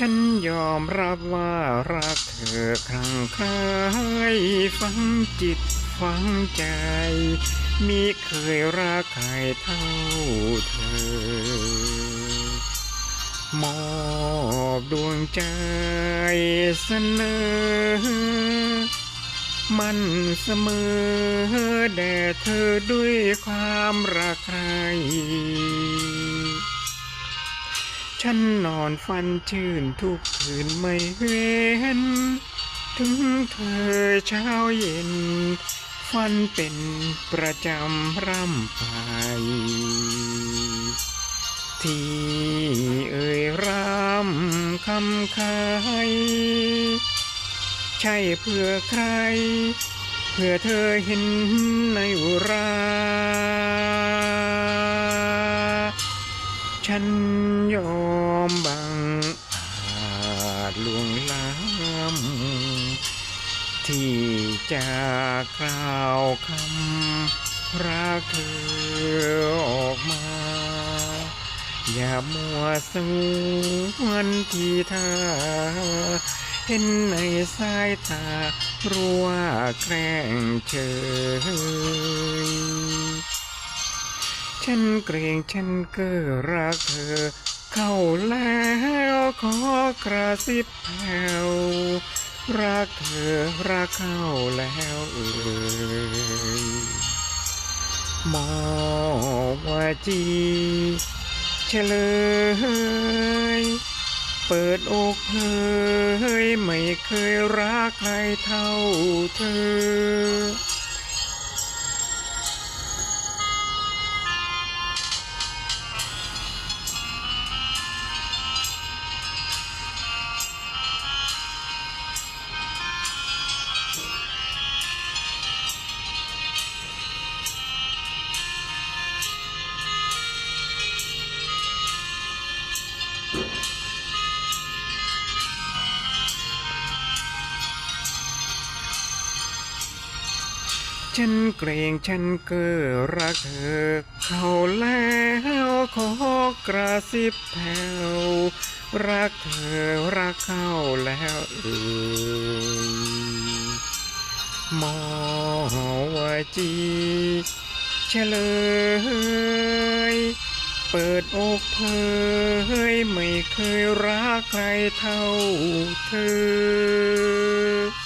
ฉันยอมรับว่ารักเธอครั้งใครฟังจิตฟังใจมิเคยรักใครเท่าเธอ มอบดวงใจเสนอ มันเสมอแด่เธอด้วยความรักใคร ฉันนอนฝันชื่นทุกคืนไม่เว้น ถึงเธอเช้าเย็นฝันเป็นประจำร่ำไป ที่เอ่ยร่ำคำคายใช่เพื่อใคร เพื่อเธอเห็นในอุราฉันยอม จากกล่าวคำรักเธอออกมา อย่ามัวสวนที่เธอเห็นในสายตารู้ว่าแกล้งเฉยฉันเกรงฉันเก็รักเธอ เข้าแล้วขอกระซิบแผ่ว รักเธอรักเข้าแล้วเอ่ยมอว่าจีเฉลย เปิดอกเผยไม่เคยรักใครเท่าเธอ ฉันเกรงฉันเก็รักเธอ เข้าแล้วขอกระซิบแผ่วรักเธอรักเข้าแล้วเอ่ยมอว่าจีเฉลย เปิดอกเผยไม่เคยรักใครเท่าเธอ